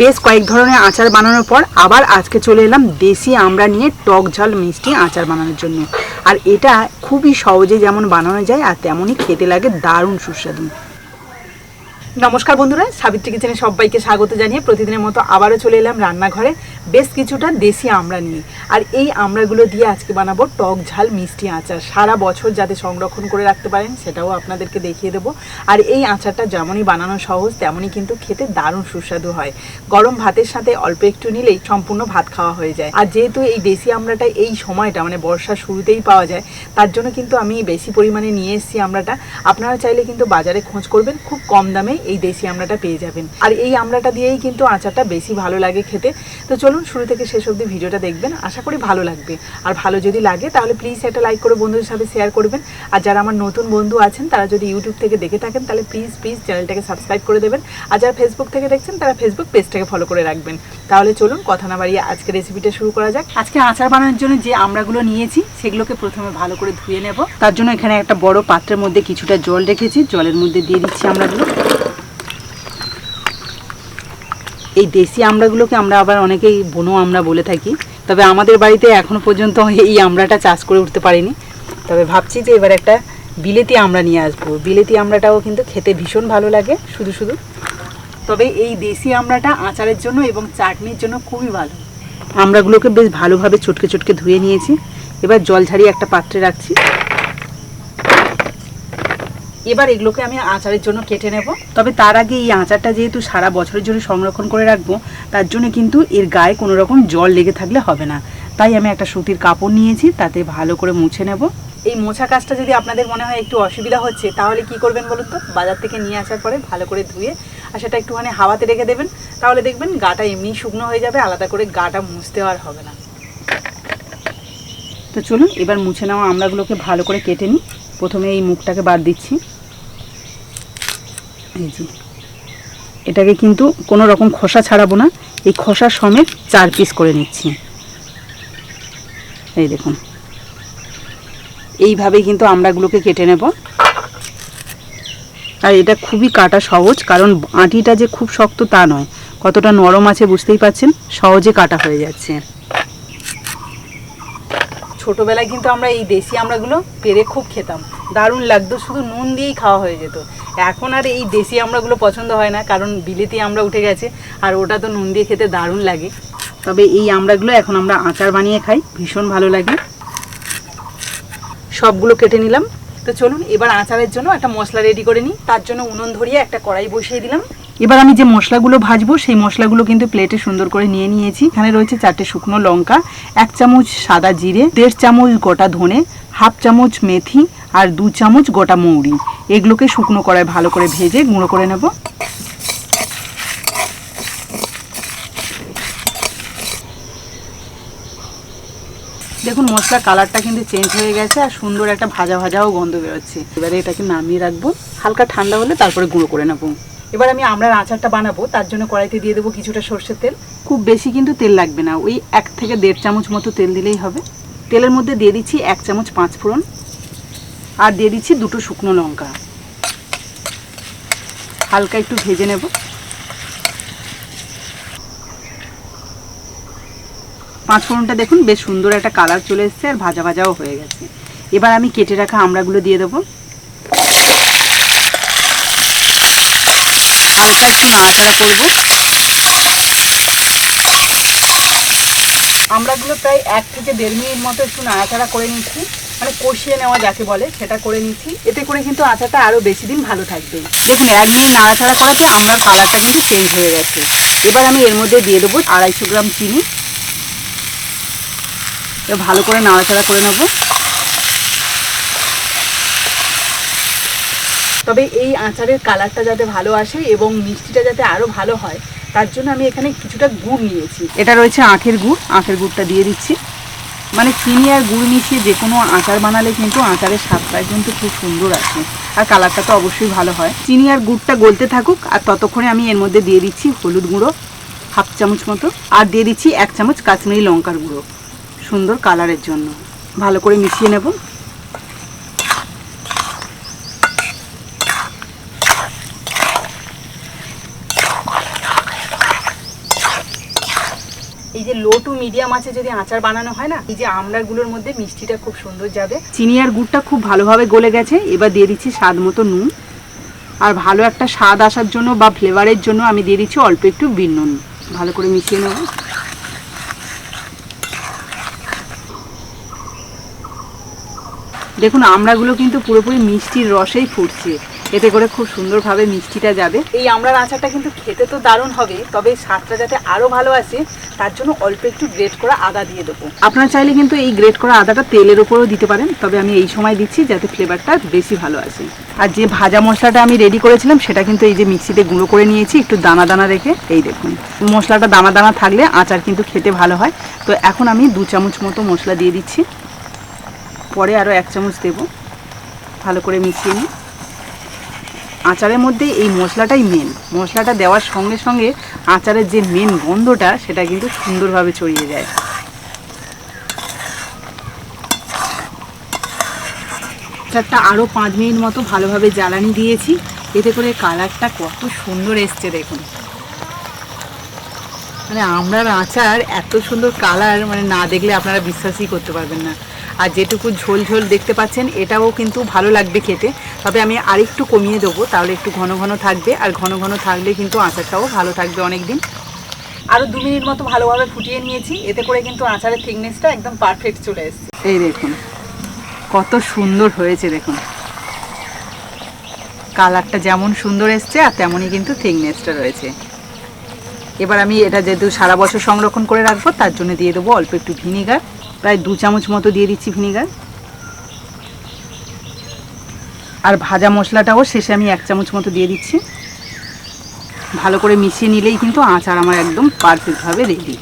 বেশ কয়েক ধরনের আচার বানানোর পর আবার আজকে চলে এলাম দেশি আমরা নিয়ে টক ঝাল মিষ্টি আচার বানানোর জন্য। আর এটা খুবই সহজে যেমন বানানো যায় আর তেমনই খেতে লাগে দারুণ সুস্বাদু। নমস্কার বন্ধুরা, সাবিত্রী কিচেনে সবাইকে স্বাগত জানিয়ে প্রতিদিনের মতো আবারও চলে এলাম রান্নাঘরে। বেশ কিছুটা দেশি আমড়া নিয়ে। আর এই আমড়াগুলো দিয়ে আজকে বানাবো টক ঝাল মিষ্টি আচার। সারা বছর যাতে সংরক্ষণ করে রাখতে পারেন, সেটাও আপনাদেরকে দেখিয়ে দেবো। আর এই আচারটা যেমনই বানানো সহজ, তেমনই কিন্তু খেতে দারুণ সুস্বাদু হয়। গরম ভাতের সাথে অল্প একটু নিলেই সম্পূর্ণ ভাত খাওয়া হয়ে যায়। আর যেহেতু এই দেশি আমড়াটা এই সময়টা মানে বর্ষার শুরুতেই পাওয়া যায়, তার জন্য কিন্তু আমি বেশি পরিমাণে নিয়ে এসেছি আমড়াটা আপনারা চাইলে কিন্তু বাজারে খোঁজ করবেন, খুব কম দামে এই দেশি আমড়াটা পেয়ে যাবেন। আর এই আমড়াটা দিয়েই কিন্তু আচারটা বেশি ভালো লাগে খেতে। তো চলুন শুরু থেকে শেষ অবধি ভিডিওটা দেখবেন। আশা করি ভালো লাগবে। আর ভালো যদি লাগে, তাহলে প্লিজ একটা লাইক করে বন্ধুদের সাথে শেয়ার করবেন। আর যারা আমার নতুন বন্ধু আছেন, তারা যদি ইউটিউব থেকে দেখে থাকেন, তাহলে প্লিজ প্লিজ চ্যানেলটাকে সাবস্ক্রাইব করে দেবেন। আর যারা ফেসবুক থেকে দেখছেন, তারা ফেসবুক পেজটাকে ফলো করে রাখবেন। তাহলে চলুন কথা না বাড়িয়ে আজকে রেসিপিটা শুরু করা যাক। আজকে আচার বানানোর জন্য যে আমড়াগুলো নিয়েছি, সেগুলোকে প্রথমে ভালো করে ধুয়ে নেব। তার জন্য এখানে একটা বড় পাত্রের মধ্যে কিছুটা জল রেখেছি। জলের মধ্যে দিয়ে দিচ্ছি আমড়াগুলো। এই দেশি আমড়াগুলোকে আমরা আবার অনেকেই বনো আমরা বলে থাকি। তবে আমাদের বাড়িতে এখনও পর্যন্ত এই আমড়াটা চাষ করে উঠতে পারিনি। তবে ভাবছি যে এবার একটা বিলেতি আমরা নিয়ে আসব। বিলেতি আমড়াটাও কিন্তু খেতে ভীষণ ভালো লাগে, শুধু শুধু। তবে এই দেশি আমড়াটা আচারের জন্য এবং চাটনির জন্য খুবই ভালো। আমড়াগুলোকে বেশ ভালোভাবে চটকে চটকে ধুয়ে নিয়েছি। এবার জল ঝাড়িয়ে একটা পাত্রে রাখছি। এবার এগুলোকে আমি আচারের জন্য কেটে নেব। তবে তার আগে এই আচারটা যেহেতু সারা বছরের জন্য সংরক্ষণ করে রাখব, তার জন্য কিন্তু এর গায়ে কোনো রকম জল লেগে থাকলে হবে না। তাই আমি একটা সুতির কাপড় নিয়েছি, তাতে ভালো করে মুছে নেব। এই মোছা কাজটা যদি আপনাদের মনে হয় একটু অসুবিধা হচ্ছে, তাহলে কি করবেন বলুন তো? বাজার থেকে নিয়ে আসার পরে ভালো করে ধুয়ে আর সেটা একটুখানি হাওয়াতে রেখে দেবেন। তাহলে দেখবেন গাটা এমনি শুকনো হয়ে যাবে, আলাদা করে গাটা মুছতে আর হবে না। তো চলুন, এবার মুছে নেওয়া আমড়াগুলোকে ভালো করে কেটে নিই। প্রথমে এই মুখটাকে বাদ দিচ্ছি। এটাকে কিন্তু কোনো রকম খোসা ছাড়াবো না, এই খোসা সমেত চার পিস করে নিচ্ছি। এই দেখুন। এইভাবেই কিন্তু আমড়াগুলোকে কেটে নেব। আর এটা খুবই কাটা সহজ, কারণ আটিটা যে খুব শক্ত তা নয়। কতটা নরম আছে বুঝতেই পাচ্ছেন, সহজে কাটা হয়ে যাচ্ছে। ছোটবেলায় কিন্তু আমরা এই দেশি আমড়াগুলো পেরে খুব খেতাম। দারুণ লাগতো, শুধু নুন দিয়েই খাওয়া হয়ে যেত। এখন আর এই দেশি আমড়াগুলো পছন্দ হয় না, কারণ বিলেতি আমড়া উঠে গেছে, আর ওটা তো নুন দিয়ে খেতে দারুণ লাগে। তবে এই আমড়াগুলো এখন আমরা আচার বানিয়ে খাই, ভীষণ ভালো লাগে। সবগুলো কেটে নিলাম। তো চলুন, এবার আচারের জন্য একটা মশলা রেডি করে নিই। তার জন্য উনুন ধরিয়ে একটা কড়াই বসিয়ে দিলাম। এবার আমি যে মশলাগুলো ভাজবো, সেই মশলাগুলো কিন্তু প্লেটে সুন্দর করে নিয়ে নিয়েছি। এখানে রয়েছে চারটে শুকনো লঙ্কা, এক চামচ সাদা জিরে, দেড় চামচ গোটা ধনে, হাফ চামচ মেথি আর দু চামচ গোটা মৌরি। এগুলোকে শুকনো কড়ায় ভালো করে ভেজে গুঁড়ো করে নেব। দেখুন, মশলার কালারটা কিন্তু চেঞ্জ হয়ে গেছে আর সুন্দর একটা ভাজা ভাজাও গন্ধ বেরোচ্ছে। এবারে এটাকে নামিয়ে রাখব। হালকা ঠান্ডা হলে তারপরে গুঁড়ো করে নেব। এবার আমি আমড়ার আচারটা বানাবো, তার জন্য কড়াইতে দিয়ে দেবো কিছুটা সর্ষের তেল। খুব বেশি কিন্তু তেল লাগবে না, ওই এক থেকে দেড় চামচ মতো তেল দিলেই হবে। তেলের মধ্যে দিয়ে দিচ্ছি এক চামচ পাঁচ ফোড়ন, আর দিয়ে দিচ্ছি দুটো শুকনো লঙ্কা। হালকা একটু ভেজে নেব। পাঁচ ফোড়নটা দেখুন, বেশ সুন্দর একটা কালার চলে এসছে আর ভাজা ভাজাও হয়ে গেছে। এবার আমি কেটে রাখা আমড়াগুলো দিয়ে দেবো। হালকা একটু নাড়াচাড়া করব? আমড়াগুলো প্রায় এক থেকে দেড় মিনিট মতো একটু নাড়াচাড়া করে নিচ্ছি। মানে কষিয়ে নেওয়া যাকে বলে, সেটা করে নিচ্ছি। এতে করে কিন্তু আচাটা আরও বেশি দিন ভালো থাকবে। দেখুন, এক মিনিট নাড়াচাড়া করাতে আমড়ার কালারটা কিন্তু চেঞ্জ হয়ে গেছে। এবার আমি এর মধ্যে দিয়ে দেবো আড়াইশো গ্রাম চিনি। ভালো করে নাড়াচাড়া করে নেব। তবে এই আচারের কালারটা যাতে ভালো আসে এবং মিষ্টিটা যাতে আরও ভালো হয়, তার জন্য আমি এখানে কিছুটা গুড় নিয়েছি। এটা রয়েছে আখের গুড়, আখের গুড়টা দিয়ে দিচ্ছি। মানে চিনি আর গুড় মিশিয়ে যে কোনো আচার বানালে কিন্তু আচারের স্বাদটা কিন্তু খুব সুন্দর আসে, আর কালারটা তো অবশ্যই ভালো হয়। চিনি আর গুড়টা গলতে থাকুক, আর ততক্ষণে আমি এর মধ্যে দিয়ে দিচ্ছি হলুদ গুঁড়ো, হাফ চামচ মতো, আর দিয়ে দিচ্ছি এক চামচ কাশ্মীরি লঙ্কার গুঁড়ো, সুন্দর কালারের জন্য। ভালো করে মিশিয়ে নেব। যে লো টু মিডিয়াম আছে যদি আচার বানানো হয় না, এই যে আমড়াগুলোর মধ্যে মিষ্টিটা খুব সুন্দর যাবে। চিনি আর গুড়টা খুব ভালোভাবে গলে গেছে, এবার দিয়ে দিচ্ছি স্বাদ মতো নুন। আর ভালো একটা স্বাদ আসার জন্য বা ফ্লেভারের জন্য আমি দিয়ে দিচ্ছি অল্প একটু বিন নুন। ভালো করে মিশিয়ে নেব। দেখুন, আমড়াগুলো কিন্তু পুরোপুরি মিষ্টির রসেই ফুটছে। এতে করে খুব সুন্দরভাবে মিষ্টিটা যাবে। এই আমড়ার আচারটা কিন্তু খেতে তো দারুণ হবে, তবে স্বাদটা যাতে আরও ভালো আসে, তার জন্য অল্প একটু গ্রেট করা আদা দিয়ে দেবো। আপনারা চাইলে কিন্তু এই গ্রেট করা আদাটা তেলের উপরেও দিতে পারেন, তবে আমি এই সময় দিচ্ছি যাতে ফ্লেভারটা বেশি ভালো আসে। আর যে ভাজা মশলাটা আমি রেডি করেছিলাম, সেটা কিন্তু এই যে মিক্সিতে গুঁড়ো করে নিয়েছি, একটু দানা দানা রেখে, এই দেখুন। মশলাটা দানা দানা থাকলে আচার কিন্তু খেতে ভালো হয়। তো এখন আমি দু চামচ মতো মশলা দিয়ে দিচ্ছি। পরে আরও এক চামচ দেব। ভালো করে মিশিয়ে নিই। আচারের মধ্যে এই মশলাটাই মেন মশলাটা দেওয়ার সঙ্গে সঙ্গে আচারের যে মেন গন্ধটা, সেটা কিন্তু সুন্দরভাবে ছড়িয়ে যায়। আচারটা আরও পাঁচ মিনিট মতো ভালোভাবে জ্বালানি দিয়েছি। এতে করে কালারটা কত সুন্দর এসছে দেখুন। মানে আমরার আচার এত সুন্দর কালার মানে না দেখলে আপনারা বিশ্বাসই করতে পারবেন না। আর যেটুকু ঝোল ঝোল দেখতে পাচ্ছেন, এটাও কিন্তু ভালো লাগবে খেতে। তবে আমি আরেকটু কমিয়ে দেবো, তাহলে একটু ঘন ঘন থাকবে, আর ঘন ঘন থাকলে কিন্তু আচারটাও ভালো থাকবে অনেক দিন আরও দু মিনিট মতো ভালোভাবে ফুটিয়ে নিয়েছি, এতে করে কিন্তু আচারের থিকনেসটা একদম পারফেক্ট চলে এসেছে। এই দেখুন, কত সুন্দর হয়েছে দেখুন। কালারটা যেমন সুন্দর এসছে, আর তেমনই কিন্তু থিকনেসটা রয়েছে। এবার আমি এটা যেহেতু সারা বছর সংরক্ষণ করে রাখব, তার জন্য দিয়ে দেবো অল্প একটু ভিনিগার। প্রায় দু চামচ মতো দিয়ে দিচ্ছি ভিনিগার। আর ভাজা মশলাটাও শেষে আমি এক চামচ মতো দিয়ে দিচ্ছি। ভালো করে মিশিয়ে নিলেই কিন্তু আচার আমার একদম পারফেক্টভাবে রেডি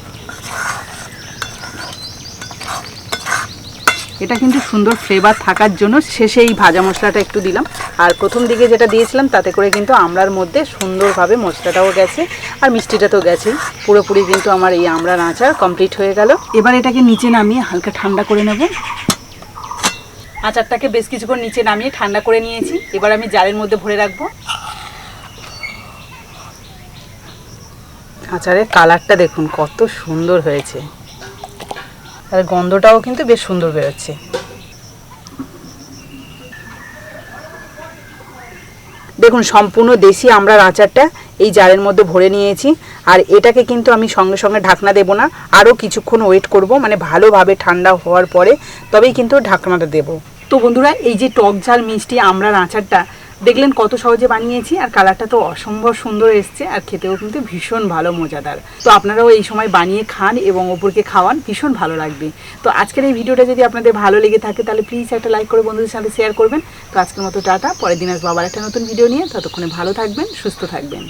এটা কিন্তু সুন্দর ফ্লেভার থাকার জন্য শেষে এই ভাজা মশলাটা একটু দিলাম। আর প্রথম দিকে যেটা দিয়েছিলাম, তাতে করে কিন্তু আমড়ার মধ্যে সুন্দরভাবে মশলাটাও গেছে আর মিষ্টিটা তো গেছেই পুরোপুরি কিন্তু আমার এই আমড়ার আচার কমপ্লিট হয়ে গেল। এবার এটাকে নিচে নামিয়ে হালকা ঠান্ডা করে নেব। আচারটাকে বেশ কিছুক্ষণ নিচে নামিয়ে ঠান্ডা করে নিয়েছি। এবার আমি জারের মধ্যে ভরে রাখব। আচারের কালারটা দেখুন, কত সুন্দর হয়েছে। আর গন্ধটাও কিন্তু বেশ সুন্দর বেরোচ্ছে। দেখুন, সম্পূর্ণ দেশি আমড়ার আচারটা এই জারের মধ্যে ভরে নিয়েছি। আর এটাকে কিন্তু আমি সঙ্গে সঙ্গে ঢাকনা দেব না, আরও কিছুক্ষণ ওয়েট করব মানে ভালোভাবে ঠান্ডা হওয়ার পরে তবেই কিন্তু ঢাকনাটা দেব। তো বন্ধুরা, এই যে টক ঝাল মিষ্টি আমড়ার আচারটা দেখলেন কত সহজে বানিয়েছি আর কালারটা তো অসম্ভব সুন্দর এসছে আর খেতেও কিন্তু ভীষণ ভালো, মজাদার। তো আপনারাও এই সময় বানিয়ে খান এবং ওপরকে খাওয়ান, ভীষণ ভালো লাগবে। তো আজকের এই ভিডিওটা যদি আপনাদের ভালো লেগে থাকে, তাহলে প্লিজ একটা লাইক করে বন্ধুদের সাথে শেয়ার করবেন। তো আজকের মতো টাটা, পরের দিন আসব আবার একটা নতুন ভিডিও নিয়ে। ততক্ষণে ভালো থাকবেন, সুস্থ থাকবেন।